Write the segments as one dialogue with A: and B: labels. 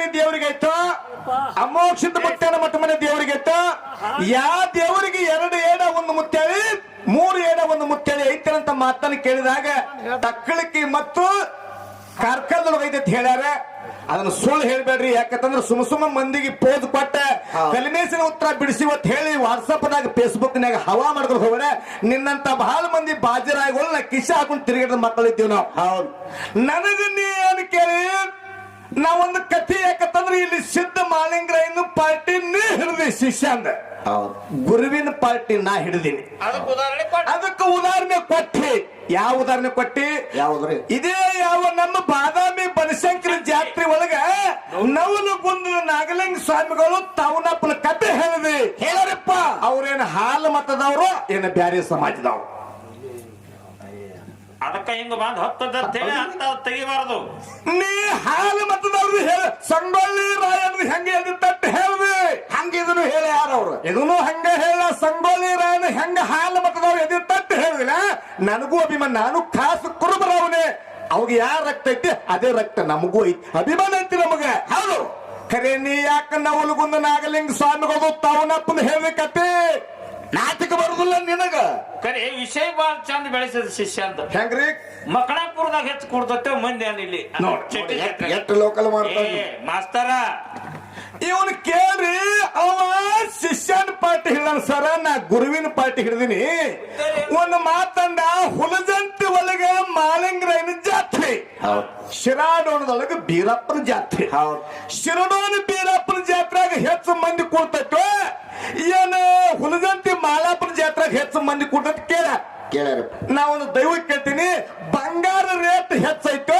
A: ಮನೆ ದೇವರಿಗೆ ಐತೋ ಅಮೋಕ್ಷದ ಮುತ್ತೇನ ಮಠ ಮನೆ ಯಾವ ದೇವರಿಗೆ ಎರಡು ಏಡ ಒಂದು ಮುತ್ತೇಳಿ ಮೂರು ಏಡ ಒಂದು ಮುತ್ತೇಳಿ ಐತನಂತ ಮಾತನ್ನ ಕೇಳಿದಾಗ ತಕ್ಕಳಿಕೆ ಮತ್ತು ಕಾರ್ಕಳದೊಳಗೆ ಐತೆ ಹೇಳ್ಯಾರ. ಅದನ್ನ ಸುಳ್ಳು ಹೇಳ್ಬೇಡ್ರಿ ಯಾಕಂತಂದ್ರೆ ಸುಮ್ ಸುಮ್ಮ ಮಂದಿಗೆ ಪೋದ್ ಕೊಟ್ಟ ಕಲಿಮೇಸಿನ ಉತ್ತರ ಬಿಡಿಸಿ ಅಂತ ಹೇಳಿ ವಾಟ್ಸಪ್ ನಾಗ ಫೇಸ್ಬುಕ್ ನಾಗ ಹವಾ ಮಾಡ್ಕೊಂಡು ಹೋಗ್ರೆ ನಿನ್ನಂತ ಬಹಳ ಮಂದಿ ಬಾಜರಾಯಿಗಳು ನಾ ಕಿಶ ಹಾಕೊಂಡು ತಿರುಗಿದ ಮಕ್ಕಳಿದ್ದೀವಿ ನಾವು.
B: ಹೌದು.
A: ನನಗೆ ನೀ ಏನು ಕೇಳಿ? ನಾವೊಂದು ಕಥೆ ಯಾಕಂತಂದ್ರೆ ಇಲ್ಲಿ ಸಿದ್ಧ ಮಾಲಿಂಗರಾಯನ ಪಾರ್ಟಿ ನೀ ಹಿಡಿದಿ ಶಿಷ್ಯಾಂದ
B: ಹೌದು
A: ಗುರುವಿನ ಪಾರ್ಟಿ ನಾ ಹಿಡಿದೀನಿ.
C: ಅದಕ್ಕೆ ಉದಾಹರಣೆ ಕೊಟ್ಟು.
A: ಅದಕ್ಕೆ ಉದಾಹರಣೆ ಕೊಟ್ಟಿ. ಯಾವ ಉದಾಹರಣೆ ಕೊಟ್ಟಿ?
B: ಯಾವ್ದ್ರಿ?
A: ಇದೇ ಯಾವ ನಮ್ಮ ಬಾದಾಮಿ ಬನಶಂಕರ ಜಾತ್ರೆ ಒಳಗ ನವಲು ಗುಂದ ನಾಗಲಿಂಗ ಸ್ವಾಮಿಗಳು ತಾವನಪ್ಪನ ಕತೆ ಹೇಳಿದ್ರಿ. ಹೇಳರಪ್ಪ. ಅವ್ರೇನು ಹಾಲು ಮತದವರು ಏನ ಬ್ಯಾರೆ ಸಮಾಜದವ್ರು.
C: ಅದಕ್ಕ ಹಿಂಗ ಬಂದ್ ಹತ್ತದ ಹೇಳಿ ಅಂತ ತೆಗಿಬಾರದು.
A: ನೀ ಹಾಲು ಮತದವ್ರು ಹೇಳ. ಸಂಗೊಳ್ಳಿ ರಾಯನ ಹೆಂಗೆ ಎದ್ದಿತ್ತಂತ ಹೇಳ್ರಿ
B: ಹಂಗ ಇದನ್ನು ಹೇಳಿ ಯಾರವ್ರು
A: ಇದನ್ನು ಹಂಗ ಹೇಳ. ಸಂಗೊಳ್ಳಿ ರಾಯನ ಹೆಂಗ ಹಾಲು ಮತದವ್ರು ಎದ್ದಿತ್ತಂತ ಹೇಳಿಲ್ಲ ನನಗೂ ಅಭಿಮಾನ. ನಾನು ಖಾಸ ಕುರುಬರವನೇ ಅವಾಗ ಯಾರ ರಕ್ತ ಐತಿ? ಅದೇ ರಕ್ತ ನಮಗೂ ಐತಿ. ಅಭಿಮಾನ ಐತಿ ನಮಗ. ಹೌದು. ಖರೆ ನೀ ಯಾಕ ನವಲಗುಂದ ನಾಗಲಿಂಗ ಸ್ವಾಮಿಗಳು ತಾವನಪ್ಪನ ಹೇಳ್ಬೇಕತ್ತಿ?
B: ನಾಟಕ ಬರುದಿಲ್ಲ ನಿನಗ.
C: ಕರೆ ವಿಷಯ ಬಾಳ ಚಂದ ಬೆಳೆಸಿದ ಶಿಷ್ಯ ಅಂತ.
A: ಹೆಂಗ್ರಿ?
C: ಮಕ್ಕಳಾಪುರದಾಗ ಹೆಚ್ಚು ಕೊಡ್ತೇವೆ ಮಂದಿ ಏನ್ ಇಲ್ಲಿ.
A: ನೋಡ್,
B: ಎಷ್ಟ್- ಲೋಕಲ್ ಮಾಡ್ತಾನೆ
C: ಏ, ಮಾಸ್ತರ.
A: ಇವನು ಕೇಳ್ರಿ ಅವ ಶಿಷ್ಯನ ಪಾಟಿ ಹಿಡನ್ ಸರ ನಾ ಗುರುವಿನ ಪಾಟಿ ಹಿಡಿದಿನಿ. ಒಂದು ಮಾತಂದ ಹುಲಜಂತಿ ಒಳಗ ಮಾಲಿಂಗರಾಯನ ಜಾತ್ರೆ. ಶಿರಾಡೋಣದೊಳಗೆ ಬೀರಪ್ಪನ ಜಾತ್ರೆ.
B: ಹೌದು.
A: ಶಿರಡೋಣ ಬೀರಪ್ಪನ ಜಾತ್ರೆಗೆ ಹೆಚ್ಚು ಮಂದಿ ಕೂಡ್ತೈತೋ ಏನ ಹುಲಜಂತಿ ಮಾಲಾಪುರ ಜಾತ್ರೆಗೆ ಹೆಚ್ಚು ಮಂದಿ ಕೂಡ ಕೇಳ.
B: ಕೇಳ್ಯಾರಪ್ಪ
A: ನಾವೊಂದು ದೈವ ಕೇಳ್ತೀನಿ ಬಂಗಾರ ರೇಟ್ ಹೆಚ್ಚೈತೋ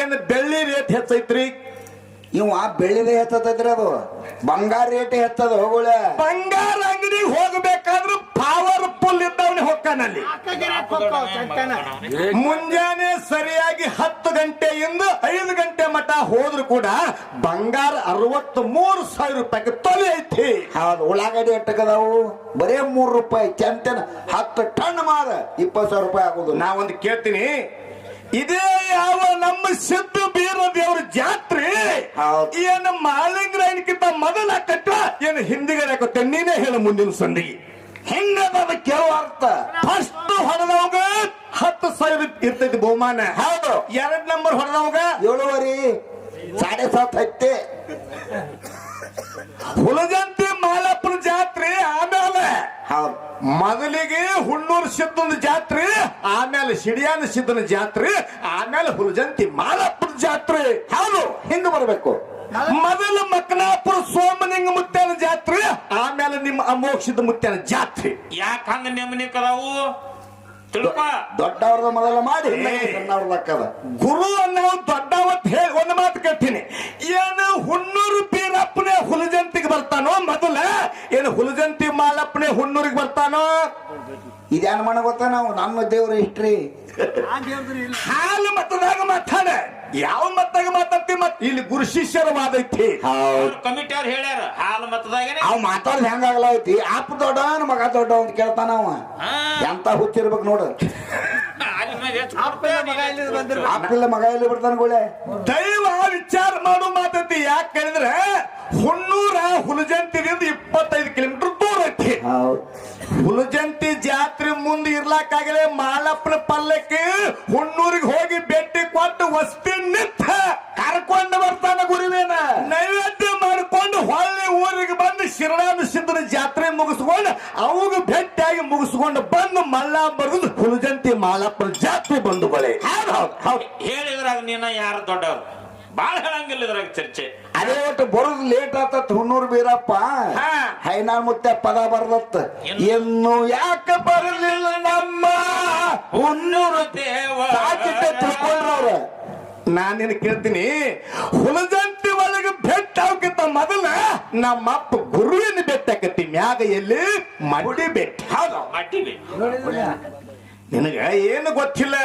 A: ಏನ್ ಬೆಳ್ಳಿ ರೇಟ್ ಹೆಚ್ಚೈತ್ರಿ
B: ಇವ ಬೆಳ್ಳಿದೆ ಹೆಚ್ಚತೈತ್ರಿ ಅದು. ಬಂಗಾರ ರೇಟ್ ಹೆಚ್ಚದ ಹೋಗುಳ.
A: ಬಂಗಾರ ಪವರ್ಫುಲ್ ಹೊಕ್ಕಾನಲ್ಲಿ ಮುಂಜಾನೆ ಸರಿಯಾಗಿ ಹತ್ತು ಗಂಟೆಯಿಂದ ಐದು ಗಂಟೆ ಮಟ ಹೋದ್ರು ಕೂಡ ಬಂಗಾರ ಅರವತ್ತು ಮೂರು ಸಾವಿರ ರೂಪಾಯಿ ತೊಲೆ ಐತಿ.
B: ಹೌದು ಉಳ್ಳಾಗಡ್ಡಿ ಎಟ್ಟಕದಾವು? ಬರೇ ಮೂರ್ ರೂಪಾಯಿ ಚಂತನ ಹತ್ತು ಟನ್ ಮಾರ ಇಪ್ಪತ್ತು ಸಾವಿರ ರೂಪಾಯಿ ಆಗೋದು.
A: ನಾವೊಂದು ಒಂದು ಕೇಳ್ತೀನಿ. ಇದೇ ಯಾವ ನಮ್ಮ ಸಿದ್ದು ಬೀರ ದೇವರ ಜಾತ್ರೆ?
B: ಏನು
A: ಏನು ಮಾಲಿಂಗರಾಯನಕ್ಕಿಂತ ಮೊದಲ ಕಟ್ಟ ಏನು ಹಿಂದಿಗಡೆ ಹಾಕುತ್ತೆ ನೀನೇ ಹೇಳು ಮುಂದಿನ ಸಂದಿಗೆ.
B: ಹೆಂಗದ ಕೇಳುವ ಅರ್ಥ.
A: ಫಸ್ಟ್ ಹೊಡೆದವಾಗ ಹತ್ತು ಸಾವಿರ ಇರ್ತೈತಿ ಬಹುಮಾನ.
B: ಹೌದು.
A: ಎರಡ್ ನಂಬರ್ ಹೊಡೆದವಾಗ
B: ಏಳುವರಿ. ಸಾಡೆ ಸಾತ್ ಹತ್ತೆ
A: ಹುಲಜಂತಿ ಮಾಲಪ್ಪನ ಜಾತ್ರೆ ಆಮೇಲೆ.
B: ಹೌದು.
A: ಮೊದಲಿಗೆ ಹುಣ್ಣೂರು ಸಿದ್ದನ ಜಾತ್ರೆ ಆಮೇಲೆ ಸಿಡಿಯಾನ ಸಿದ್ದನ ಜಾತ್ರೆ ಆಮೇಲೆ ಹುಲಜಂತಿ ಮಾಲಪ್ಪನ ಜಾತ್ರೆ.
B: ಹೌದು. ಹಿಂದೆ ಬರ್ಬೇಕು.
A: ಮೊದಲ ಮಕನಾಪುರ ಸೋಮನಿಂಗ ಮುತ್ಯಾನ ಜಾತ್ರೆ ಆಮೇಲೆ ನಿಮ್ಮ ಅಮೋಕ್ಷದ ಮುತ್ಯಾನ ಜಾತ್ರೆ.
C: ಯಾಕ ಹಂಗ ನೆಮ್ಮನಿ ಕದಾವು? ತಿಳ್ಕ.
B: ದೊಡ್ಡವ್ರದ ಮೊದಲ ಮಾಡಿ
A: ಏ.
B: ಲಕ್ಕದ
A: ಗುರು ಅನ್ನೋ ದೊಡ್ಡವತ್ ಹೇಳಿ ಒಂದು ಮಾತು ಕೇಳ್ತೀನಿ. ಏನು ಹುಣ್ಣೂರು ಬೀರಪ್ಪನೇ ಹುಲಜಂತಿಗೆ ಬರ್ತಾನೋ ಮೊದಲ? ಏನು ಹುಲಜಂತಿ ಮಾಲಪ್ಪನೇ ಹುಣ್ಣೂರಿಗೆ ಬರ್ತಾನೋ?
B: ಇದೇನು ಮಾಡ ಗೊತ್ತಾ ನಾವು? ನಮ್ಮ ದೇವ್ರ ಹಿಸ್ಟ್ರಿ.
A: ಹಾಲು ಮತದಾಗ ಮಾತಾಡ. ಯಾವ ಮತ್ತಾಗ ಮಾತಾಡ್ತಿ ಮತ್? ಇಲ್ಲಿ ಗುರು ಶಿಷ್ಯರ ವಾದ ಐತಿ
B: ಹೌದು
C: ಕಮಿಟಿ ಅವ್ರು ಹೇಳ್ಯಾರ ಹಾಲು ಮತದಾಗೆ
B: ಅವ್ ಮಾತಾಡ್ದ ಹೆಂಗಾಗಲ್ಲ ಐತಿ ಅಪ್ಪ ದೊಡ್ಡ ಮಗ ದೊಡ್ಡ ಅಂತ ಕೇಳ್ತಾನ ಅವ.
C: ಹಾ.
B: ಎಂತ ಹುಚ್ಚಿರ್ಬೇಕು ನೋಡು. ಅಪ್ಪಿಲ್ಲ ಮಗ ಎಲ್ಲಿ ಬಿಡ್ತಾನ ಗೋಳೆ.
A: ದೈವ ವಿಚಾರ ಮಾಡು ಮಾತೈತಿ. ಯಾಕೆ ಕೇಳಿದ್ರೆ ಹುಣ್ಣೂರ ಹುಲಜಂತಿದಿಂದ ಇಪ್ಪತ್ತೈದು ಕಿಲೋಮೀಟರ್ ದೂರ ಐತಿ.
B: ಹೌದು.
A: ಹುಲಜಂತಿ ಜಾತ್ರೆ ಮುಂದೆ ಇರ್ಲಾಕಾಗಲೇ ಮಾಲಪ್ಪನ ಪಲ್ಲಕ್ಕೆ ಹುಣ್ಣೂರಿಗೆ ಹೋಗಿ ಭೇಟಿ ಕೊಟ್ಟು ವಸ್ತಿ ನಿಂತ ಕರ್ಕೊಂಡು ಬರ್ತಾನ ಗುರುವೇನ. ನೈವೇದ್ಯ ಮಾಡಿಕೊಂಡು ಹೊಳ್ಳಿ ಊರಿಗೆ ಬಂದು ಶಿರಡಾನ ಸಿದ್ಧನ ಜಾತ್ರೆ ಮುಗಿಸ್ಕೊಂಡು ಅವಾಗ ಭೇಟಿಯಾಗಿ ಮುಗಿಸ್ಕೊಂಡು ಬಂದು ಮಲ್ಲ ಬರೆದು ಹುಲಜಂತಿ ಮಾಲಪ್ಪನ ಜಾತ್ರೆ ಬಂದು ಹೌದು ಹೌದು.
C: ಹೇಳಿದ್ರಾಗ ನೀನ ಯಾರು ದೊಡ್ಡವ್ರು? ಬಾಳ ಹೇಳಂಗಿಲ್ಲ ಇದ್ರಾಗ ಚರ್ಚೆ.
B: ಅದೇ ಒಟ್ಟು ಬರೋದು ಲೇಟ್ ಆತತ್ ಹುಣ್ಣೂರ್ ಬೀರಪ್ಪ.
A: ಹಾ.
B: ಹೈನಾಳ್ ಮುತ್ತೆ ಪದ ಬರ್ದತ್ತ
C: ಏನು?
B: ಇನ್ನು ಯಾಕೆ ಬರಲಿಲ್ಲ ನಮ್ಮ?
C: ಹುನ್ನೂರು ದೇವ.
B: ನಾನ್ ತಿಳ್ಕೊಂಡ್ರವ್ರ
A: ನಾನೇನು ಕೇಳ್ತೀನಿ ಹುಲಜಂತಿ ಒಳಗೆ ಬೆಟ್ಟ ಅವಕ್ಕಿಂತ ಮೊದಲ ನಮ್ಮಪ್ಪ ಗುರುವಿನ ಬೆಟ್ಟ ಕತ್ತಿ ಮ್ಯಾಗ ಎಲ್ಲಿ? ಮಡಿ ಬೆಟ್ಟ. ಹೌದು.
C: ಮಟ್ಟಿವಿ
A: ನಿನಗ ಏನು ಗೊತ್ತಿಲ್ಲ?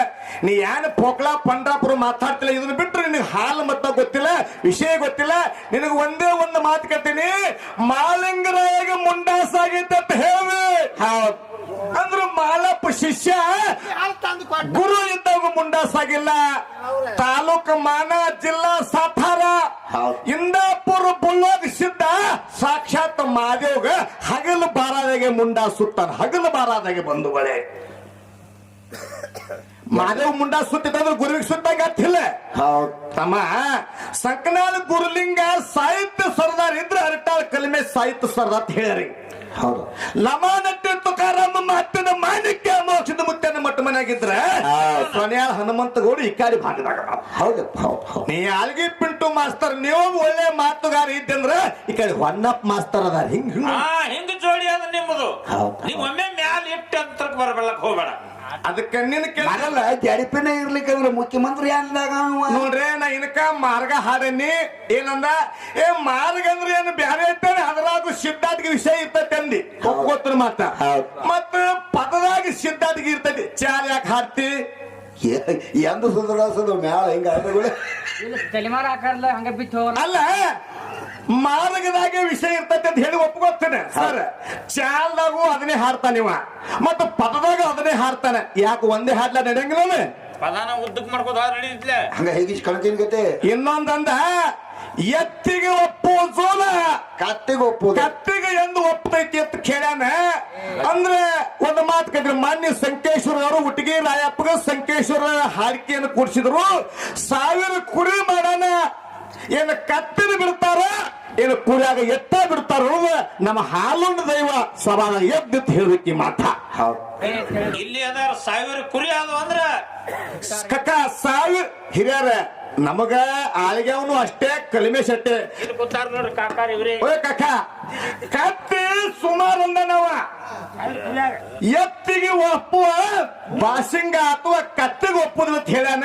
A: ನೀ ಏನು ಪೋಕ್ಲಾ ಪಂಡ್ರಾಪುರ ಮಾತಾಡ್ತಿಲ್ಲ? ಇದನ್ನ ಬಿಟ್ಟರೆ ನಿನಗೆ ಹಾಲು ಮತ್ತ ಗೊತ್ತಿಲ್ಲ? ವಿಷಯ ಗೊತ್ತಿಲ್ಲ? ನಿನಗೆ ಒಂದೇ ಒಂದು ಮಾತು ಕೇಳ್ತೀನಿ. ಮಾಲಿಂಗರಾಯಗೆ ಮುಂಡಾಸ ಆಗೈತೆ ಅಂತ ಹೇಳಿ. ಹೌದು. ಅಂದ್ರೆ ಮಾಲಪ್ಪ ಶಿಷ್ಯ ಗುರು ಇದ್ದಾಗ ಮುಂಡಾಸಾಗಿಲ್ಲ ತಾಲೂಕು ಮಾನ ಜಿಲ್ಲಾ
B: ಸಾಥಾರ.
A: ಇಂದಾಪುರ ಬುಲ್ಲೋಗ ಸಿದ್ಧ ಸಾಕ್ಷಾತ್ ಮಾದೇವ್ಗ ಹಗಲು ಬಾರಾದಾಗೆ ಮುಂಡಾಸುತ್ತಾನ ಹಗಲು ಬಾರಾದಾಗೆ ಬಂದು ಬಳೆ ಮಾದೇವ್ ಮುಂಡಾ ಸುತ್ತಿತ್ತಂದ್ರೆ ಗುರುವಿಗೆ ಸುತ್ತಾಗ ಅರ್ಥಿಲ್ಲ
B: ಹೌದು.
A: ತಮ್ಮ ಸಕ್ನಾಲ್ ಗುರುಲಿಂಗ ಸಾಹಿತ್ಯ ಸರ್ದಾರ್ ಇದ್ರ ಅರಟಾಳ್ ಕಲಿಮೆ ಸಾಹಿತ್ಯ ಸರ್ದಾರ್ ಅಂತ ಹೇಳ್ರಿ
B: ಹೌದು.
A: ಲಮಾನಟ್ಟಿ ತುಕಾರಾಮ ಮಾತಿನ ಮಾಣಿಕ್ಯ ಮೋಕ್ಷದ ಮುತ್ತನ ಮಟ್ಟ ಮನೆಯಾಗಿದ್ರ ಸೊನ್ಯಾಳ ಹನುಮಂತ ಗೌಡ ಈ ಕಾಡಿ ಭಾಗದಾಗ.
B: ಹೌದು
A: ನೀ ಅಲ್ಗಿ ಪಿಂಟು ಮಾಸ್ತರ್ ನೀವು ಒಳ್ಳೆ ಮಾತುಗಾರ ಇದ್ದಂದ್ರ ಈ ಕಡೆ ಹೊನ್ನಪ್ಪ ಮಾಸ್ತರ್ ಅದಾರ. ಹಿಂಗ ಹಿಂಗ್.
C: ಜೋಡಿ ಅದ ನಿಮ್ಮದು
B: ಹೌದು.
C: ನೀವ್ ಒಮ್ಮೆ ಮ್ಯಾಲ ಇಟ್ಟು ಅಂತ ಬರಬೆಳ್ಳಕ್ ಹೋಗ್ಬೇಡ.
A: ಅದಕ್ಕೆ ನಿನ್ನ ಕೆಲ
B: ಮಗಲ್ಲ ಜಡಿಪಿನ ಇರ್ಲಿಕ್ಕಂದ್ರೆ ಮುಖ್ಯಮಂತ್ರಿ ಅಂದಾಗ.
A: ನೋಡ್ರಿ ನಾ ಇನ್ಕ ಮಾರ್ಗ ಹಾಡೇನಿ. ಏನಂದ? ಏ ಮಾರ್ಗ ಅಂದ್ರೆ ಏನು? ಬ್ಯಾರೆ ಐತಾನೆ? ಅದ್ರಾಗ ಸಿದ್ಧಾರ್ಥಿಗೆ ವಿಷಯ ಇರ್ತೈತೆ ಅಂದಿ. ಗೊತ್ತಿರ ಮಾತ. ಮತ್ತ ಪದದಾಗ ಸಿದ್ಧಾರ್ಥಿಗೆ ಇರ್ತೈತಿ. ಚಾರ್ ಯಾಕೆ ಹಾಡ್ತಿ?
B: ಎ- ಎಂದು ಸುಧಾರಿಸೋದು ಮ್ಯಾಲ ಹಿಂಗ
D: ತಲೆಮಾರ ಹಾಕಾರಲ್ಲ ಹಂಗ ಬಿತ್ತು
A: ಅಲ್ಲ ಮಾರ್ಗದಾಗೆ ವಿಷಯ ಇರ್ತೈತೆ ಅಂತ ಹೇಳಿ ಒಪ್ಕೋತೇನೆ ಸರ್. ಚಾಲ್ದಾಗೂ ಅದನ್ನೇ ಹಾಡ್ತಾನೆ ಇವ. ಮತ್ತು ಪದದಾಗ ಅದನ್ನೇ ಹಾಡ್ತಾನೆ ಯಾಕೆ ಒಂದೇ ಹಾಡ್ಲ ನಡೆಯಂಗಿಲ್ಲ
C: ಪದಾನ ಉದ್ದಕ್ ಮಾಡ್ಕೋದು
B: ಹಂಗ ಹೇಗಿಸ್ ಕಣ್ಕಿನ ಗತೆ?
A: ಇನ್ನೊಂದಂದ ಎತ್ತಿಗೆ ಒಪ್ಪು ಸೋಲ.
B: ಕತ್ತಿಗೆ ಒಪ್ಪು
A: ಕತ್ತಿಗೆ ಎಂದು ಒಪ್ಪತೈತಿ ಅಂತ ಕೇಳ್ಯಾನ. ಅಂದ್ರೆ ಒಂದು ಮಾತು ಕಟ್ಟಿ ಮಾನ್ಯ ಸಂಕೇಶ್ವರ ಅವರು ಹುಟ್ಟಿಗೆ ರಾಯಪ್ಪಗ ಸಂಕೇಶ್ವರ ಹಾಡಿಕೆಯನ್ನು ಕೂಡಿಸಿದ್ರು. ಸಾವಿರ ಕುರಿ ಮಾಡೋಣ ಏನು ಕತ್ತಿನ ಬಿಡ್ತಾರ ಏನು ಕುರಿಯಾಗ ಎತ್ತ ಬಿಡ್ತಾರ ನಮ್ಮ ಹಾಲುಂಡ ದೈವ ಸವಾಲ ಎದ್ದಿತ್ತು ಹೇಳ್ಬೇಕು ಮಾತ್ರ. ಮಾತ
B: ಹೌದು.
C: ಇಲ್ಲಿ ಅದಾರ ಸಾವಿರ ಕುರಿ ಅದು ಅಂದ್ರ
A: ಕಕ್ಕ ಸಾವಿರ ಹಿರಿಯರ ನಮಗ ಆಳಿಗೆವನು ಅಷ್ಟೇ ಕಲಿಮೆ ಶೆಟ್ಟೆ
C: ಕಾಕಾರ
A: ಕಕ್ಕ ಕತ್ತಿ ಸುಮಾರು ಅಂದನವ ಎತ್ತಿಗೆ ಒಪ್ಪುವ ಬಾಸಿಂಗ ಅಥವಾ ಕತ್ತಿಗೆ ಒಪ್ಪುದು ಅಂತ ಹೇಳ್ಯಾನ.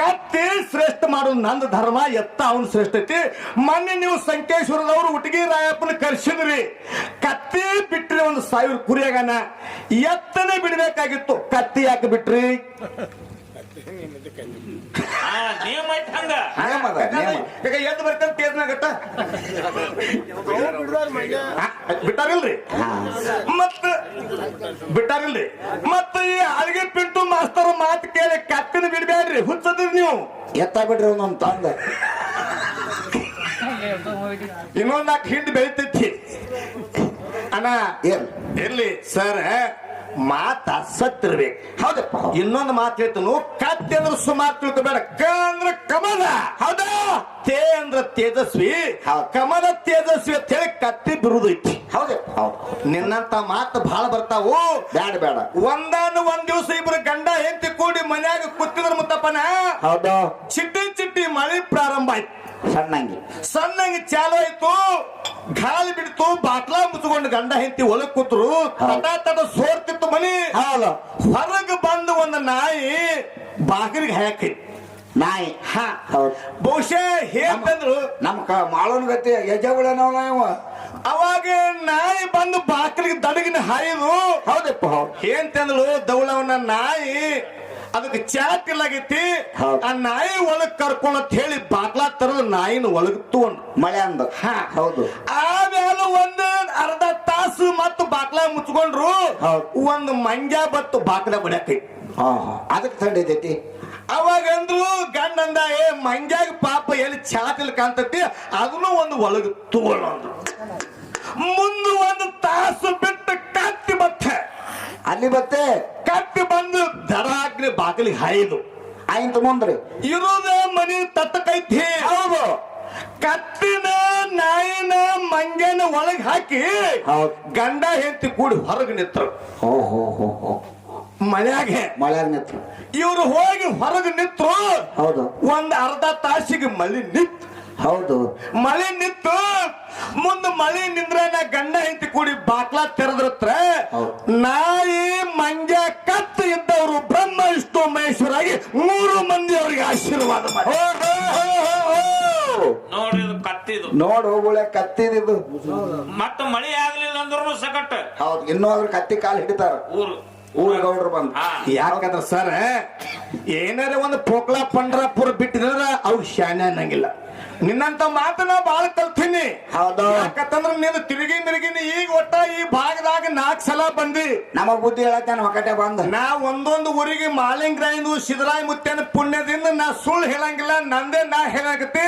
A: ಕತ್ತಿ ಶ್ರೇಷ್ಠ ಮಾಡೋದು ನಂದು ಧರ್ಮ ಎತ್ತ ಅವನು ಶ್ರೇಷ್ಠ ಐತಿ. ಮೊನ್ನೆ ನೀವು ಸಂಕೇಶ್ವರದವರು ಉಟಗಿ ರಾಯಪ್ಪನ ಕರ್ಸಿದ್ರಿ. ಕತ್ತಿ ಬಿಟ್ರಿ ಒಂದು ಸಾವಿರ ಕುರಿಯಾಗನ ಎತ್ತನೇ ಬಿಡಬೇಕಾಗಿತ್ತು. ಕತ್ತಿ ಯಾಕೆ ಬಿಟ್ರಿ?
C: ಹಾ ನಿಯಮ ಐತ್ ಹಂಗ.
B: ನೇಮ ಅದ ನೇಮ
A: ಈಗ ಎದ್ದು ಬರ್ತಾನೆ ತೇಜ್ನಾಗಟ್ಟ ಬಿಟ್ಟಾರಿಲ್ರಿ? ಮತ್ತ ಬಿಟ್ಟಾರಿಲ್ರಿ? ಮತ್ತ ಈ ಅಡಿಗೆ ಪಿಂಟು ಮಾಸ್ತರ್ ಮಾತು ಕೇಳಿ ಕತ್ತಿನ ಬಿಡ್ಬೇಡ್ರಿ ಹುಚ್ಚದ್ರಿ ನೀವು.
B: ಎತ್ತ ಬಿಡ್ರಿ ನಮ್ಮ ತಂದ.
A: ಇನ್ನೊಂದ್ ನಾಲ್ಕು ಹಿಂಡ್ ಬೆಳಿತೈತಿ. ಅಣ್ಣ
B: ಏನ್?
A: ಇರ್ಲಿ ಸರ್ ಮಾತ ಸತ್ತಿರ್ಬೇಕು
B: ಹೌದಪ್ಪ ಹೌದು.
A: ಇನ್ನೊಂದು ಮಾತು ಹೇಳ್ತನು ಕತ್ತೆ ಅಂದ್ರೆ ಸುಮಾರು ತಿಳ್ಕೊಬೇಡ ಕ ಅಂದ್ರೆ ಕಮಲ. ಹೌದಾ. ತೇ ಅಂದ್ರೆ ತೇಜಸ್ವಿ.
B: ಹೌದು.
A: ಕಮಲ ತೇಜಸ್ವಿ ಅಂತ ಹೇಳಿ ಕತ್ತಿ ಬಿರುದೈತಿ
B: ಹೌದಪ್ಪ ಹೌದು.
A: ನಿನ್ನಂತ ಮಾತು ಬಹಳ ಬರ್ತಾವು.
B: ಬ್ಯಾಡ ಬೇಡ
A: ಒಂದಾನು ಒಂದ್ ದಿವಸ ಇಬ್ರು ಗಂಡ ಹೆಂಡತಿ ಕೂಡಿ ಮನ್ಯಾಗ ಕೂತಿದ್ರ ಮುತ್ತಪ್ಪನ.
B: ಹೌದ.
A: ಚಿಟ್ಟಿ ಚಿಟ್ಟಿ ಮಳೆ ಪ್ರಾರಂಭ ಆಯ್ತು.
B: ಸಣ್ಣಂಗಿ.
A: ಸಣ್ಣಂಗಿ ಚಾಲು ಆಯ್ತು. ಗಾಳಿ ಬಿಡ್ತು ಬಾಟ್ಲಾ ಮುಚ್ಕೊಂಡು ಗಂಡ ಹೆಂಡತಿ ಒಳಗ್ ಕೂತ್ರು. ತಟ ತಟ ಸೋರ್ತಿತ್ತು ಮನಿ. ಹೊರಗೆ ಬಂದು ಒಂದು ನಾಯಿ ಬಾಗಿಲಿಗೆ ಹಾಕಿ
B: ನಾಯಿ?
A: ಹಾ.
B: ಹೌದು.
A: ಬಹುಶಃ ಹೇಗಂದ್ರು
B: ನಮ್ಮ ಮಾಳನ ಗತಿ ಯಜಗಳೇನವ ಇವ.
A: ಅವಾಗ ನಾಯಿ ಬಂದು ಬಾಗಿಲಿಗೆ ದಡಗಿನ ಹಾಯಿದು.
B: ಹೌದಪ್ಪ ಏನ್
A: ತಂದ್ಲು? ದೌಳವನ್ನ ನಾಯಿ ಅದಕ್ಕೆ ಚಾಕಿಲಾಗೈತಿ
B: ಹೌದು.
A: ಆ ನಾಯಿ ಒಳಗ್ ಕರ್ಕೊಂಡ್ ಅಂತ ಹೇಳಿ ಬಾಗ್ಲಾ ತರದು ನಾಯಿನ ಒಳಗ್ ತಗೊಂಡು
B: ಮಳೆ ಅಂದ. ಹೌದು.
A: ಆಮೇಲೆ ಒಂದ್ ಅರ್ಧ ತಾಸು ಮತ್ತು ಬಾಗ್ಲಾ ಮುಚ್ಕೊಂಡ್ರು. ಒಂದು ಮಂಜ ಬತ್ತು ಬಾಗ್ಲ ಬಡಕೈ
B: ಅದಕ್ಕೆ ಥಂಡಿ ಐತೈತಿ
A: ಅವಾಗ ಅಂದ್ರು ಗಂಡಂದ ಏ ಮಂಜಾಗ ಪಾಪ ಎಲ್ಲಿ ಚಾತಿಲ್ ಕಾಣ್ತತಿ. ಅದನ್ನು ಒಂದು ಒಳಗೆ ತಗೊಳ್ಳೋದು ಮುಂದೆ ಒಂದು ತಾಸು ಬಿಟ್ಟು ಕತ್ತಿ ಬತ್ತೆ.
B: ಅಲ್ಲಿ ಬತ್ತೆ?
A: ಕತ್ತಿ ಬಂದು ದಡಾಗ್ಲಿ ಬಾಗಿಲಿ ಹಾಯ್ದು.
B: ಆಯ್ತು ಮುಂದ್ರಿ.
A: ಇರೋದ ಮನಿ ತತ್ತಕೈತಿ.
B: ಹೌದು.
A: ಕತ್ತಿನ ನಾಯಿನ ಮಂಗನ ಒಳಗ್ ಹಾಕಿ
B: ಹೌದು.
A: ಗಂಡ ಹೆಂಡತಿ ಕೂಡಿ ಹೊರಗೆ ನಿತ್ರ. ಮಳ್ಯಾಗೆ.
B: ಮಳೆ ನಿಂತ್ರು.
A: ಇವ್ರು ಹೋಗಿ ಹೊರಗೆ ನಿಂತರು.
B: ಹೌದು.
A: ಒಂದ್ ಅರ್ಧ ತಾಸಿಗೆ ಮಳಿ ನಿಂತು.
B: ಹೌದು.
A: ಮಳೆ ನಿಂತು ಮುಂದೆ ಮಳೆ ನಿಂದ್ರನ ಗಂಡ ಹೆಂಡತಿ ಕೂಡಿ ಬಾಕ್ಲ ತೆರೆದ್ರತ್ರ
B: ಹೌದು.
A: ನಾಯಿ ಮಂಜ ಕತ್ತು ಇದ್ದವರು ಬ್ರಹ್ಮ ವಿಷ್ಣು ಮಹೇಶ್ವರಾಗಿ ಮೂರು ಮಂದಿ ಅವರಿಗೆ ಆಶೀರ್ವಾದ ಮಾಡಿ.
C: ಕತ್ತಿದು
B: ನೋಡು ಹೋಗುಳೆ ಕತ್ತಿದ್ದು
C: ಮತ್ತೆ ಮಳೆ ಆಗ್ಲಿಲ್ಲ ಅಂದ್ರೂ ಸಕಟ್
B: ಹೌದು ಇನ್ನೂ ಅದ್ರ ಕತ್ತಿ ಕಾಲು ಹಿಡಿತಾರ.
C: ಊರು.
B: ಊರ ಗೌಡ್ರು ಬಂದು.
A: ಯಾಕಂದ್ರ ಸರ್ ಏನಾರ ಒಂದು ಪೋಕ್ಲಾ ಪಂಡ್ರಾಪುರ ಬಿಟ್ಟಿದ್ರ ಅವು ಶಾನೆ ಅನ್ನಂಗಿಲ್ಲ. ನಿನ್ನಂತ ಮಾತನ್ನ ಬಾಳ ಕಲ್ತೀನಿ.
B: ಹೌದು.
A: ಯಾಕಂತಂದ್ರ ನೀನು ತಿರುಗಿ ಮಿರುಗಿನಿ ಈಗ ಒಟ್ಟ ಈ ಭಾಗದಾಗ ನಾಲ್ಕು ಸಲ ಬಂದಿ.
B: ನಮ್ಮ ಬುದ್ಧಿ ಹೇಳತ್ತೇನೆ ಹೊಕಟೆ ಬಂದ?
A: ನಾ ಒಂದೊಂದು ಊರಿಗೆ ಮಾಲಿಂಗ್ರಾಯಿಂದು ಸಿದ್ದರಾಯ ಮುತ್ತೇನ ಪುಣ್ಯದಿಂದ ನಾ ಸುಳ್ಳು ಹೇಳಂಗಿಲ್ಲ ನಂದೇ ನಾ ಹೇಳಾಗತ್ತೆ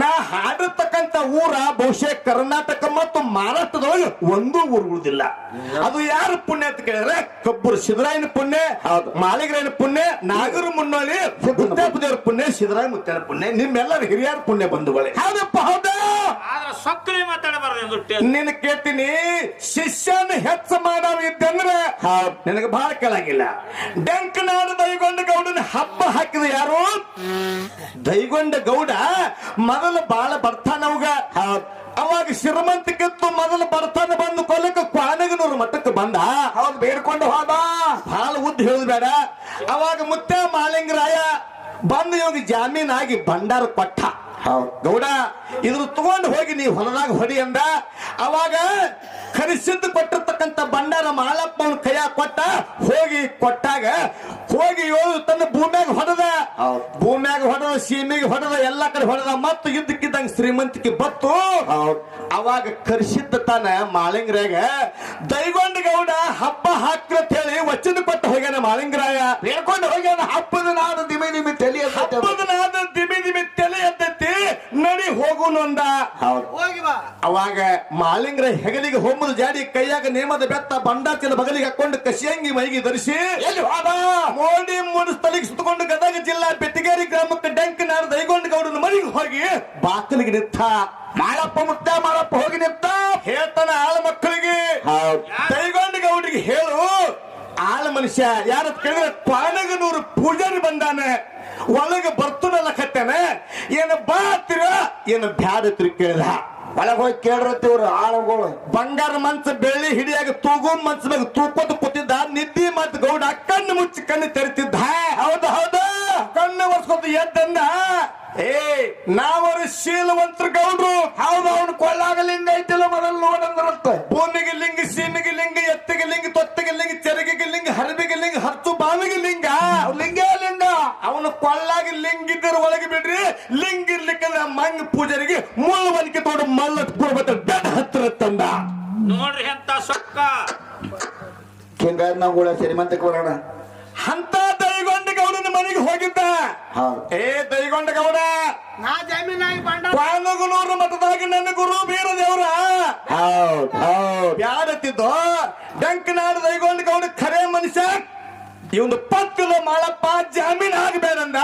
A: ನಾ ಹಾಡಿರ್ತಕ್ಕಂತ ಊರ ಬಹುಶಃ ಕರ್ನಾಟಕ ಮತ್ತು ಮಹಾರಾಷ್ಟ್ರದೊಳಗೆ ಒಂದೂ ಊರು ಉಳಿದಿಲ್ಲ ಅದು ಯಾರು ಪುಣ್ಯ ಅಂತ ಕೇಳಿದ್ರೆ ಕಬ್ಬೂರು ಸಿದ್ದರಾಯನ ಪುಣ್ಯ
B: ಹೌದು.
A: ಮಾಲಿಂಗ್ರಾಯನ ಪುಣ್ಯ ನಾಗರ ಮುನ್ನೋಳಿ ಮುತ್ತಪ್ಪದೇವ್ರ ಪುಣ್ಯ ಸಿದ್ದರಾಯ ಮುತ್ತೇನ ಪುಣ್ಯ ನಿಮ್ಮೆಲ್ಲರ ಹಿರಿಯರ ಪುಣ್ಯ ಬಂಧುಗಳೇ. ಹೌದಪ್ಪ ಹೌದಾ.
C: ಆದ್ರೆ ಸೊಕ್ಕನೆ ಮಾತಾಡಬಾರ್ದು ನಿನ್
A: ನಿನ್ನ ಕೇಳ್ತೀನಿ ಶಿಷ್ಯನ ಹೆಚ್ಚ ಅಂದ್ರೆ ಇದ್ದಂದ್ರೆ ನಿನಗೆ ಬಹಳ ಕೇಳಂಗಿಲ್ಲ. ಡೆಂಕನಾಡು ದೈಗೊಂಡ ಗೌಡನ ಹಬ್ಬ ಹಾಕಿದ ಯಾರು? ದೈಗೊಂಡ ಗೌಡ ಮೊದಲು ಬಾಳ ಬರ್ತಾನವ್ಗ ಅವಾಗ. ಶ್ರೀಮಂತಕ್ಕಿತ್ತು ಮೊದಲು ಬರ್ತಾನ ಬಂದು ಕೊಲಕ್ಕೆ ಕ್ವಾನಗನೂರು ಮಠಕ್ಕೆ ಬಂದ.
B: ಹೌದು ಬೇಡ್ಕೊಂಡು ಹೋದ.
A: ಬಹಳ ಉದ್ದ ಹೇಳುದು ಬೇಡ. ಅವಾಗ ಮುತ್ತ ಮಾಲಿಂಗರಾಯ ಬಂದು ಇವಾಗ ಜಾಮೀನಾಗಿ ಭಂಡಾರ ಕೊಟ್ಟ.
B: ಹೌದು.
A: ಗೌಡ ಇದ್ರ ತಗೊಂಡು ಹೋಗಿ ನೀವು ಹೊಲದಾಗ ಹೊಡಿ ಅಂದ. ಅವಾಗ ಖರಿಸಿದ್ದು ಕೊಟ್ಟಿರ್ತಕ್ಕಂಥ ಬಂಡಾರ ಮಾಲಪ್ಪನ ಅವನ ಕೈಯ ಕೊಟ್ಟ ಹೋಗಿ ಕೊಟ್ಟಾಗ ಹೋಗಿ ಏಳು ತನ್ನ ಭೂಮ್ಯಾಗ ಹೊಡೆದ. ಭೂಮ್ಯಾಗ ಹೊಡೆದ ಸೀಮೆಗೆ ಹೊಡೆದ ಎಲ್ಲಾ ಕಡೆ ಹೊಡೆದ ಮತ್ತು ಇದ್ದಕ್ಕಿದ್ದಂಗ ಶ್ರೀಮಂತಿಕೆ ಬತ್ತು. ಅವಾಗ ಕರ್ಸಿದ್ದ ತಾನ ಮಾಳಿಂಗ್ರಾಗ ದೈಗೊಂಡ ಗೌಡ ಹಬ್ಬ ಹಾಕ್ರತ್ ಹೇಳಿ ವಚನ ಕೊಟ್ಟು ಹೋಗ್ಯಾನ ಮಾಳಿಂಗರಾಯ.
B: ಹೇಳ್ಕೊಂಡು ಹೋಗ್ಯಾನ. ಹಬ್ಬದ ನಾಡು ದಿಮಿ ದಿಮಿ ತಲೆ ಹಬ್ಬದ
A: ಹಬ್ಬದನಾದ ದಿಮಿ ದಿಮಿ ತಲೆ ಎದ್ದೈತಿ ನಡಿ
B: ಹೋಗುನೊಂದ
A: ಅವಾಗ ಮಾಲಿಂಗ್ರ ಹೆಗಲಿಗೆ ಜಾಡಿ ಕೈಯಾಗ ನೇಮದ ಬೆತ್ತ ಬಂಡಾಚಿನ ಬಗಲಿಗೆ ಹಾಕೊಂಡು ಕಸಿಯಂಗಿ ಮೈಗೆ ಧರಿಸಿ ಮೋಡಿ ಮೂಡಿ ಸ್ಥಳಿಗೆ ಸುತ್ತಕೊಂಡು ಗದಗ ಜಿಲ್ಲಾ ಬೆಟ್ಟಿಗೇರಿ ಗ್ರಾಮಕ್ಕೆ ಡಂಕ್ ನಾಡು ದೈಗೊಂಡ ಗೌಡನ ಮನೆಗೆ ಹೋಗಿ ಬಾಕಲಿಗೆ ನಿಂತ.
B: ಮಾಳಪ್ಪ ಮುತ್ತ ಮಾಳಪ್ಪ ಹೋಗಿ ನಿಂತ.
A: ಹೇಳ್ತಾನ ಆಳ ಮಕ್ಕಳಿಗೆ. ದೈಗೊಂಡ ಗೌಡಿಗೆ ಹೇಳು. ಆಳ ಮನುಷ್ಯ ಯಾರ ಕೇಳಿದ್ರೆ ಪಾನಗನೂರು ಪೂಜಾರಿ ಬಂದಾನೆ. ಒಳಗೆ ಬರ್ತನಲ್ಲ ಕತ್ತಾನ. ಏನು ಬಾತಿರ ಏನು ಬ್ಯಾಡತ್ರಿ ಕೇಳಿದ.
B: ಒಳಗ್ ಹೋಗಿ ಕೇಳ್ರತ್ತಿ ಇವ್ರು ಆಳುಗಳು.
A: ಬಂಗಾರ ಮನ್ಸ ಬೆಳ್ಳಿ ಹಿಡಿಯಾಗ ತೂಗು ಮಂಚ ಮ್ಯಾಗ ತೂಕೋತ ಕೂತಿದ್ದ, ನಿದ್ದಿ ಮತ್ ಗೌಡ ಕಣ್ಣು ಮುಚ್ಚಿ ಕಣ್ಣು ತೆರಿತಿದ್ದ. ಹೌದು ಹೌದು, ಕಣ್ಣು ಒರ್ಸ್ಕೊತ ಎದ್ದಂದ ಏ, ನಾವರು ಶೀಲವಂತರ ಗೌಡ್ರು
B: ಹೌದು ಅವ್ನು ಕೊಳ್ಳಾಗ ಲಿಂಗ ಐತಿಲ್ಲ ಮೊದಲು ನೋಡಂದ್ರತ್ತ
A: ಭೂಮಿಗೆ ಲಿಂಗ ಸೀಮೆಗೆ ಲಿಂಗ ಎತ್ತಿಗೆ ಲಿಂಗ ತೊತ್ತಿಗೆ ಲಿಂಗ ಚೆರಗಿಗೆ ಲಿಂಗ ಹರಬಿಗೆ ಲಿಂಗ ಹರ್ತು ಬಾವಿಗೆ ಲಿಂಗ
B: ಲಿಂಗ ಲಿಂಗ
A: ಅವನು ಕೊಳ್ಳಾಗಿ ಲಿಂಗ ಇದ್ದರ ಒಳಗೆ ಬಿಡ್ರಿ ಲಿಂಗ ಇರ್ಲಿಕ್ಕಂದ್ರ ಮಂಗ ಪೂಜಾರಿಗೆ ಮುಳ್ಳು ಬಲಿಕೆ ತೋಡು ಮಲ್ಲ ಕೊಡ್ಬೇಕ ಬೆಡ ಹತ್ತಿರ ತಂದ
C: ನೋಡ್ರಿ ಎಂತ ಸೊಕ್ಕ
B: ಹಿಂಗ ನಾವು ಕೂಡ ಶ್ರೀಮಂತಕ್ಕೆ ಬರೋಣ
A: ಅಂತ ದೈಗೊಂಡ ಗೌಡನ ಮನೆಗೆ ಹೋಗಿದ್ದ
B: ಹೌದು
A: ಏ ದೈಗೊಂಡ ಗೌಡ
D: ನಾ ಜಮೀನಾಗಿ ಬಂಡ
A: ಪಾನಗುನೂರು ಮಠದಾಗ ನನ್ನ ಗುರು ಬೀರ ದೇವ್ರ
B: ಹೌದು ಹೌದು.
A: ಬ್ಯಾಡತ್ತಿದ್ದು ಡಂಕನಾಡ ದೈಗೊಂಡ ಗೌಡ ಖರೆ ಮನುಷ್ಯ. ಇವನು ಪಕ್ಕದ ಮಾಡಪ್ಪ ಜಾಮೀನ್ ಆಗ್ಬೇಡಂದ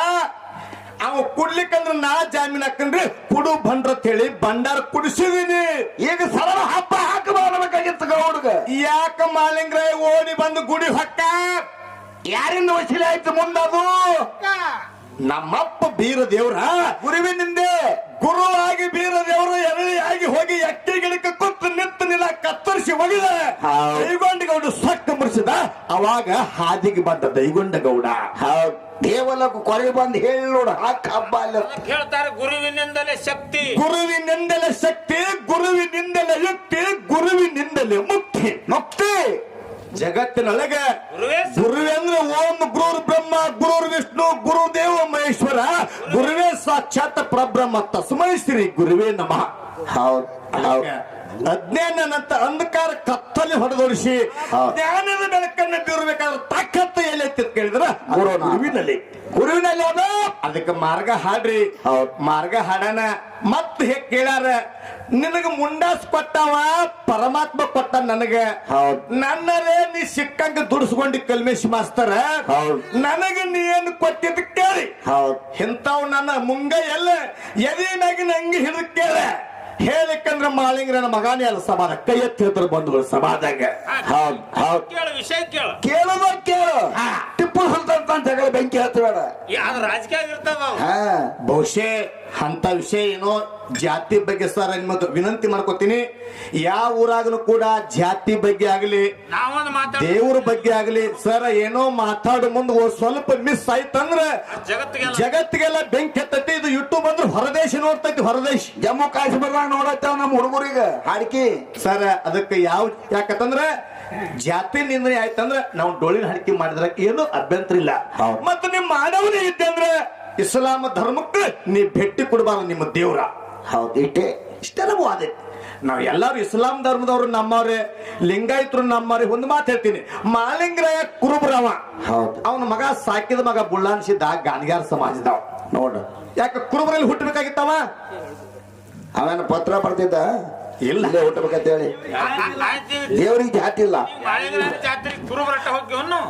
A: ಅವ ಕುಡ್ಲಿಕ್ಕಂದ್ರ ನಾ ಜಾಮೀನ್ ಹಾಕಂದ್ರಿ ಕುಡು ಬಂಡ್ರ ಹೇಳಿ ಬಂಡಾರ ಕುಡಿಸಿದೀನಿ.
B: ಈಗ ಸರಳ ಹಬ್ಬ ಹಾಕಬಾರಬೇಕಾಗಿತ್ತು ಗೌಡ್ಗ
A: ಯಾಕ ಮಾಲಿಂಗ್ರಾಯ ಓಡಿ ಬಂದು ಗುಡಿ ಹೊಕ್ಕ?
B: ಯಾರಿಂದ ವಶೀಲಿ ಆಯ್ತು ಮುಂದದು?
A: ನಮ್ಮಪ್ಪ ಬೀರ ದೇವ್ರ.
B: ಗುರುವಿನಿಂದೆ
A: ಗುರುವಾಗಿ ಬೀರ ದೇವ್ರ ಎರಳಿ ಆಗಿ ಹೋಗಿ ಎಕ್ಕೆ ಗಿಡಕ್ಕೆ ಕುತ್ತು ನಿತ್ತ ನಿಲ್ಲ ಕತ್ತರಿಸಿ ಒಗಿದ. ದೈಗೊಂಡ ಗೌಡ ಸೊಕ್ಕ ಮುರಿಸಿದ. ಅವಾಗ ಹಾದಿಗೆ ಬಂದ ದೈಗೊಂಡ ಗೌಡ
B: ದೇವಲಕ್ಕೆ ಕೊರೆ ಬಂದು ಹೇಳಿ ನೋಡ ಹಾಕ ಹಬ್ಬ ಅಲ್ಲ.
C: ಹೇಳ್ತಾರೆ ಗುರುವಿನಿಂದಲೇ ಶಕ್ತಿ.
A: ಗುರುವಿನಿಂದಲೇ ಶಕ್ತಿ ಗುರುವಿನಿಂದಲೇ ಯುಕ್ತಿ ಗುರುವಿನಿಂದಲೇ ಮುಕ್ತಿ. ಮುಕ್ತಿ. ಜಗತ್ತಿನೊಳಗೆ
C: ಗುರುವೇ ಸ-
A: ಅಂದ್ರೆ ಓಂ ಗುರು ಬ್ರಹ್ಮ ಗುರು ವಿಷ್ಣು ಗುರುದೇವ ಮಹೇಶ್ವರ. ಗುರುವೇ ಸಾಕ್ಷಾತ್ ಪರಬ್ರಹ್ಮ ತಸ್ಮೈ ಶ್ರೀ ಗುರುವೇ ನಮಃ.
B: ಹೌದು ಹೌದು
A: ಅಜ್ಞಾನಂತ ಅಂಧಕಾರ ಕತ್ತಲೆ ಹೊಡೆದೊಡಿಸಿ. ಜ್ಞಾನದ ಬೆಳಕನ್ನು ಬೀರಬೇಕಾದ್ರೆ ತಾಕತ್ತು ಎಲ್ಲಿ ಅಂತ ಕೇಳಿದ್ರ. ಗುರುವಿನಲ್ಲಿ. ಗುರುವಿನಲ್ಲಿ ಅದ. ಅದಕ್ಕೆ ಮಾರ್ಗ ಹಾಡ್ರಿ. ಮಾರ್ಗ ಹಾಡನ ಮತ್ ಹೇಗ್ ಕೇಳಾರ ನಿನಗ ಮುಂಡಾಸ್ ಕೊಟ್ಟವ ಪರಮಾತ್ಮ ಕೊಟ್ಟ ನನಗ.
B: ಹೌದು.
A: ನನ್ನರೇ ನೀ ಸಿಕ್ಕಂಗ ದುಡಿಸ್ಕೊಂಡಿ ಕಲ್ಮೇಶ್ ಮಾಸ್ತರ. ನನಗ ನೀ ಏನು ಕೊಟ್ಟಿದ್ ಕೇಳಿ.
B: ಹೌದು.
A: ಇಂಥವ್ ನನ್ನ ಮುಂಗ ಎಲ್ಲ ನಗಿನ ನಂಗೆ ಹಿಡಿದ ಕೇಳ ಹೇಳಿಕಂದ್ರ ಮಾಳಿಂಗ್ರನ ಮಗಾನೇ ಅಲ್ಲ ಸಮಾಜ ಕೈ ಎತ್ತಿ ಹೇಳ್ತಾರೆ ಬಂಧುಗಳು ಸಮಾಜಾಗ
B: ಹೌದು ಹೌದು.
C: ಕೇಳು ವಿಷಯ ಕೇಳು.
B: ಕೇಳೋದ ಕೇಳು. ಟಿಪ್ಪು ಸುಲ್ತಾನ್ ತಾನ್ ಜಗಳ ಬೆಂಕಿ ಹತ್ತಬೇಡ.
C: ಅದು ರಾಜಕೀಯ ಇರ್ತದ
B: ಹಾ.
A: ಬಹುಶಃ ಅಂತ ವಿಷಯ ಏನೋ ಜಾತಿ ಬಗ್ಗೆ ಸರ್ ನಿಮ್ಮದು ವಿನಂತಿ ಮಾಡ್ಕೋತೀನಿ. ಯಾವ ಊರಾಗನು ಕೂಡ ಜಾತಿ ಬಗ್ಗೆ ಆಗಲಿ
C: ನಾವೊಂದು ಮಾತಾಡ
A: ದೇವ್ರ ಬಗ್ಗೆ ಆಗಲಿ ಸರ್ ಏನೋ ಮಾತಾಡ ಮುಂದೆ ಸ್ವಲ್ಪ ಮಿಸ್ ಆಯ್ತಂದ್ರೆ
C: ಜಗತ್ತಿಗೆಲ್ಲ.
A: ಜಗತ್ತಿಗೆಲ್ಲ ಬೆಂಕಿ ಹತ್ತೈತಿ ಇದು ಯೂಟ್ಯೂಬ್ ಅಂದ್ರೆ ಹೊರದೇಶ ನೋಡ್ತೈತಿ ಹೊರದೇಶ.
B: ಜಮ್ಮು ಕಾಶ್ಮೀರ ನೋಡತ್ತ ನಮ್ಮ ಹುಡುಗರಿಗೆ. ಹಾಡ್ಕಿ
A: ಸರ್ ಅದಕ್ಕೆ ಯಾವ ಯಾಕಂತಂದ್ರೆ ಜಾತಿ ನಿಂದನೆ ಆಯ್ತಂದ್ರ ನಾವು ಡೋಳಿನ ಹಡಿಕೆ ಮಾಡಿದ್ರ ಏನು ಅಭ್ಯಂತರ ಇಲ್ಲ. ಮತ್ತೆ ನಿಮ್ ಮಾಡವನೇ ಇದ್ದೆ ಅಂದ್ರೆ ಇಸ್ಲಾಂ ಧರ್ಮಕ್ಕೆ ನೀ ಭೇಟಿ ಕೊಡಬಾರ್ದು ನಿಮ್ಮ ದೇವ್ರ.
B: ಹೌದು ಇಟ್ಟೆ.
A: ಇಷ್ಟೆಲ್ಲವೂ ಅದೇ ನಾವ್ ಎಲ್ಲಾರು ಇಸ್ಲಾಂ ಧರ್ಮದವ್ರು ನಮ್ಮವ್ರೆ ಲಿಂಗಾಯತರು ನಮ್ಮವ್ರೆ ಒಂದು ಮಾತು ಹೇಳ್ತೀನಿ. ಮಾಲಿಂಗರಾಯ ಕುರುಬ್ರವ.
B: ಹೌದು.
A: ಅವನ ಮಗ ಸಾಕಿದ ಮಗ ಬುಳ್ಳಾನ್ಸಿದ್ದ ಗಾಣಿಗಾರ ಸಮಾಜದವ.
B: ನೋಡು.
A: ಯಾಕೆ ಕುರುಬರಲ್ಲಿ ಹುಟ್ಟಬೇಕಾಗಿತ್ತವ?
B: ಅವನ ಪತ್ರ ಬರ್ತಿದ್ದ
A: ಇಲ್ಲ.
B: ಇಲ್ಲೇ ಹುಟ್ಟಬೇಕಂತ ಹೇಳಿ ದೇವರಿಗೆ ಜಾತಿ ಇಲ್ಲ.
C: ಜಾತ್ರೆ ಕುರುಬರಟ್ಟ ಹೋಗ್ಯವನು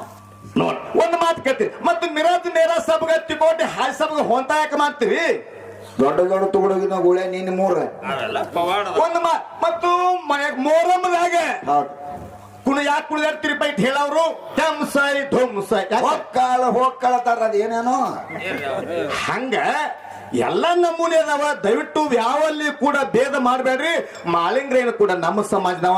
A: ನೋಡ್. ಒಂದು ಮಾತು ಕೇಳ್ತೀರಿ ಮತ್ತೆ ಮಿರಾಜ್ ನೇರ ಸಬ್ಗ ತಿಕೋಟಿ ಹಾಯ್ ಸಬ್ಗ ಹೊಂತ ಯಾಕೆ ಮಾಡ್ತೀವಿ.
B: ದೊಡ್ಡ ದೊಡ್ಡ ತುಗಡೋಗಿದ ಗುಳೆ ನೀನ್ ಮೂರ
C: ಅವೆಲ್ಲ ಪವಾಡ
A: ಒಂದು ಮಾ ಮತ್ತು ಮೋರಮ್ಮದಾಗ
B: ಹೌದು.
A: ಕುಣ ಯಾಕೆ ಕುಣಿದಾಡ್ತೀರಿ ಪೈಟ್ ಹೇಳವ್ರು? ಧೋಮ್ಸಾಯಿ
B: ಹೊಕ್ಕಾಳ ಹೊಕ್ಕಾಳ ತರ ಅದೇನೇನೋ
A: ಹಂಗ ಎಲ್ಲ ನಮೂನೆ ಅದಾವ. ದಯವಿಟ್ಟು ಯಾವಲ್ಲಿ ಕೂಡ ಭೇದ ಮಾಡಬೇಡ್ರಿ. ಮಾಲಿಂಗ್ರೇನ ಕೂಡ ನಮ್ಮ ಸಮಾಜದವ.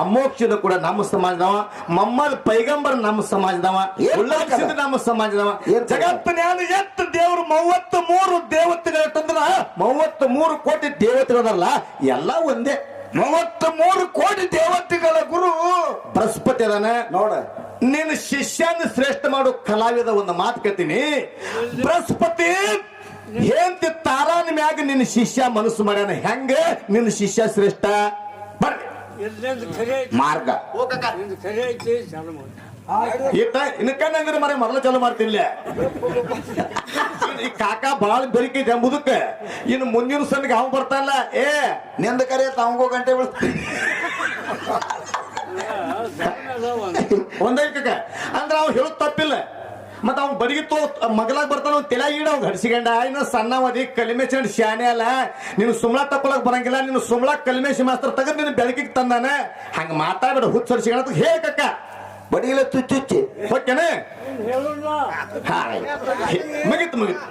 A: ಅಮೋಕ್ಷದ ಕೂಡ ನಮ್ಮ ಸಮಾಜದವ. ಮಮ್ಮದ್ ಪೈಗಂಬರ್ ನಮ್ಮ ಸಮಾಜದವ. ಉಲ್ಲಾಸಿದ? ನಮ್ಮ ಸಮಾಜದವ? ಜಗತ್ತಿನ ಎತ್ತು ದೇವರು ಮೂವತ್ತು ಮೂರು ದೇವತೆಗಳಂದ್ರ ಮೂವತ್ತು ಮೂರು ಕೋಟಿ ದೇವತೆಗಳಲ್ಲ ಎಲ್ಲ ಒಂದೇ.
B: ಮೂವತ್ತ ಮೂರು ಕೋಟಿ ದೇವತೆಗಳ ಗುರು
A: ಬೃಹಸ್ಪತಿ ಅದಾನ.
B: ನೋಡ.
A: ನಿನ್ನ ಶಿಷ್ಯನ ಶ್ರೇಷ್ಠ ಮಾಡೋ ಕಲಾವಿದ ಒಂದು ಮಾತು ಕೇಳ್ತೀನಿ. ಬೃಹಸ್ಪತಿ ಏಂತಿ ತಾರಾನ ಮ್ಯಾಗ ನಿನ್ನ ಶಿಷ್ಯ ಮನಸ್ಸು ಮಾಡ್ಯಾನ. ಹೆಂಗ? ನಿನ್ನ ಶಿಷ್ಯ ಶ್ರೇಷ್ಠ. ಬರ್ರಿ.
B: ಮಾರ್ಗ.
A: ಇಟ್ಟ ಕಣ್ಣಂದ್ರೆ ಮರೆ ಮೊದಲು ಚಾಲು ಮಾಡ್ತಿಲ್ಲ ಈ ಕಾಕ ಬಾಳ ಬೆರಿಕೈತೆ ಎಂಬುದಕ್ಕೆ. ಇನ್ನು ಮುಂದಿನ ಸಣ್ಣಗೆ ಅವ್ ಬರ್ತಾನಲ್ಲ. ಏ
B: ನಿಂದ ಕರೆ ತಾವಂಗೋ ಗಂಟೆ ಬಿಡ್ತೀನಿ
A: ಒಂದೈಕ ಅಂದ್ರೆ ಅವ್ ಹೇಳೋದ್ ತಪ್ಪಿಲ್ಲ. ಮತ್ತ ಅವ್ನ್ ಬಡಿಗೆ ತೋ ಮಗಲಾಗ ಬರ್ತಾನ ಅವ್ನ್ ತಲೆ ಈಡ ಅವ್ನ್. ಹಡ್ಸಿಗಂಡ ಇನ್ನ ಸಣ್ಣವದಿ ಕಲಿಮೆ ಚಂಡ್ ಶಾನೆ ಅಲ್ಲ. ನೀನು ಸುಮ್ಳ ತಪ್ಪಲಕ್ ಬರಂಗಿಲ್ಲ ನೀನು ಸುಮ್ಳ ಕಲಿಮೇಶಿ ಮಾಸ್ತರ್ ತೆಗೆದ್ ನೀನು ಬೆಳಕಿಗೆ ತಂದಾನ. ಹಂಗ ಮಾತಾಡ್ಬೇಡ ಹುಚ್ಚ ಹಡ್ಸಿಗಣ ಅಂತ ಹೇಳಕ್ಕ
B: ಬಡಿಗಿಲ್ಲ ಚುಚ್ಚುಚ್ಚಿ
A: ಓಕೆನೆ ಮುಗಿತು ಮುಗಿತು.